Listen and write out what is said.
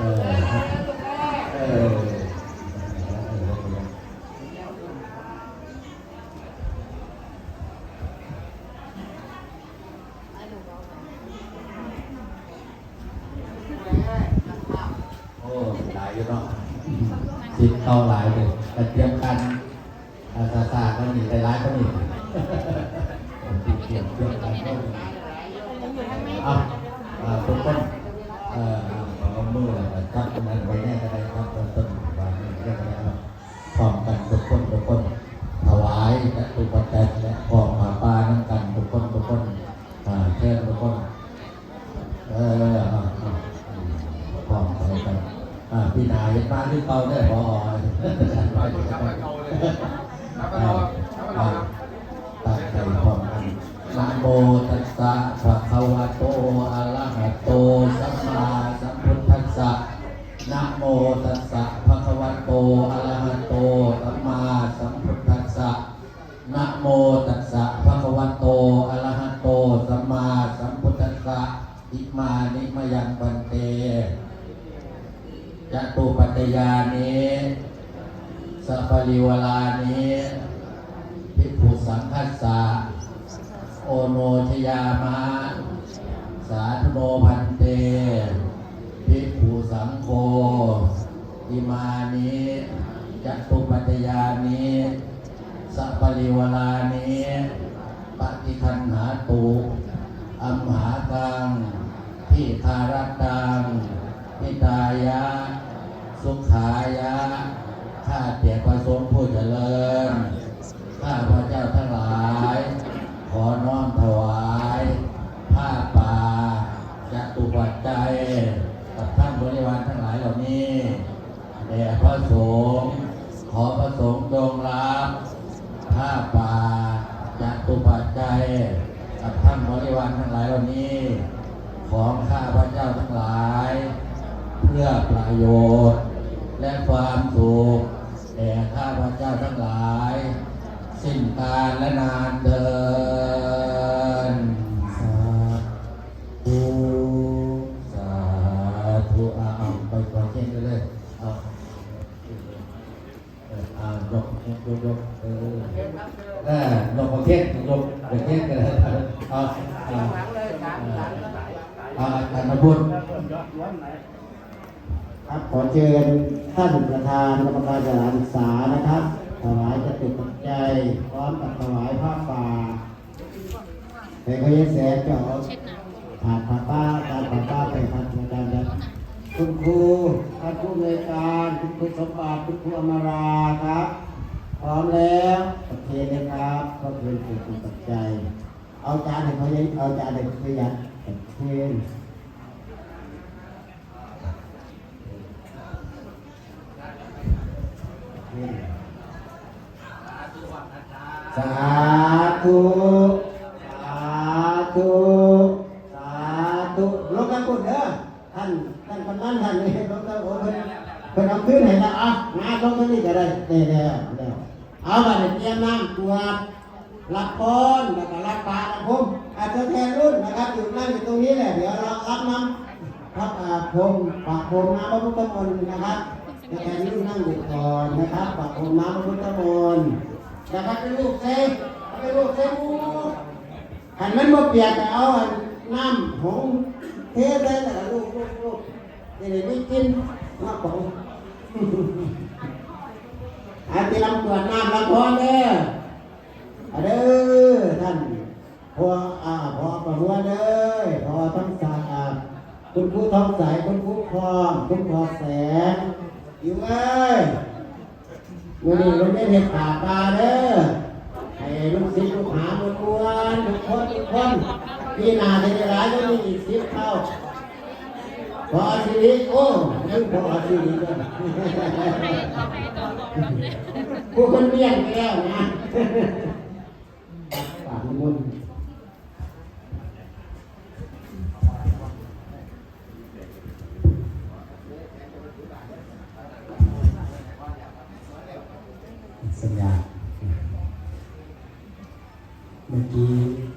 เออเออโอ้หลายอยู่เนาะสิบเข้าหลายเลยแต่เตรียมกันอาซาซาก็หนีได้ร้ายก็หนีติดเขียนเรื่องกันก็หนีอะอ่าทุกคนเอ่อ ขอมือแล้วก็จับมันไว้แน่ได้ครับต้นต้นวางนี่ก็ได้ครับพร้อมกันทุกคนทุกคนถวายและทุกปัจจัยและพร้อมมาปานั่งกันทุกคนทุกคนอ่าแค่ทุกคนเอออ่อพร้อมไปกันอ่าพี่นายเห็นมาที่เตาได้พอฉันไปอยู่กันอ่าอ่าตั้งใจพร้อมกันนะโมตัสสะภะคะวะ ยังบันเตจตุปัตยานิสัพพะริวลานิภิกขุสังคัสสะโอโนชยามะสาธุโนพันเตภิกขุสังโฆอิมานิจัตุปัตยานิสัพพะริวลานิปฏิคันหาตุอัมหากัง ทิธารตังพิตายะ สุขายะ ข้าแต่ประสงค์ผู้เจริญ ข้าพระเจ้าทั้งหลาย ขอน้อมถวาย ผ้าป่าจะตุปัจจัยกับท่านบริวารทั้งหลายเหล่านี้แด่พระสงฆ์ขอพระสงฆ์จงรับผ้าป่าจะตุปัจจัยกับท่านบริวารทั้งหลายเหล่านี้ ของข้าพระเจ้าทั้งหลาย เพื่อประโยชน์ และความสุขแด่ข้าพระเจ้าทั้งหลาย สิ้นการและนานเดินสาธุสาธุเอาเอาไปก่อนเช่นกันเลย เอาเออเอายกยกยกยกเออเออยกประเทศยกประเทศกันเลยเอาเอาเอา อาจารย์มาพูดครับขอเชิญท่านประธานกรรมการสถานศึกษานะครับถวายจตุปัจจัยพร้อมกับถวายผ้าป่าแต่ก็ยังแสเจ้าผ่านผ้าป้าการผ้าป้าไปพันธการครับคุณครูท่านผู้อำนวยการคุณครูสมบัติคุณครูอมราครับ พร้อมแล้วโอเคเลยครับก็เป็นจตุปัจจัยเอาจานให้เขาเอาจานให้เขายัด โอเคสาธุสาธุสาธุลงกันกุดเด้อท่านท่านกำนันท่านนี่ลงกันโอ้เพิ่นเพิ่นเอาขึ้นให้ละอะงานลงกันนี่ก็ได้ได้แล้วแล้วเอาบัดนี้เตรียมน้ำตรวจ รับพรแล้วก็รับปากนะผมอาจจะแทนรุ่นนะครับอยู่นั่งอยู่ตรงนี้แหละ เดี๋ยวเรารับน้ำครับอ่าผมปากผมน้ำพระพุทธมนต์นะครับในแทนรุ่นนั่งอยู่ก่อนนะครับปากผมน้ำพระพุทธมนต์นะครับเป็นลูกเซ่เอาเป็นลูกเซ่หมูหันมันมาเปียกเอาอันน้ำหงเทใส่แต่ละลูกลูกลูกนี่เลยไม่กินมาของอาไปลำตรวน้ำลำพรเด้อ เอาเด้อท่านพออ่าพอประมวลเด้อพอทั้งสาอ่าคุณครูทองสายคุณครูพร้อมคุณพอแสงอยู่เอ้ยวันนี้มันได้เห็ดป่าปลาเด้อให้ลูกศิษย์ลูกหาหมดอ้วนทุกคนทุกคนปีหน้าจะได้หลายก็มีอีกสิบเท่าพอชีวิตโอ้ยังพอชีวิตด้วยผู้คนเลี้ยงไปแล้วนะปาก มุนสัญญาเมื่อกี้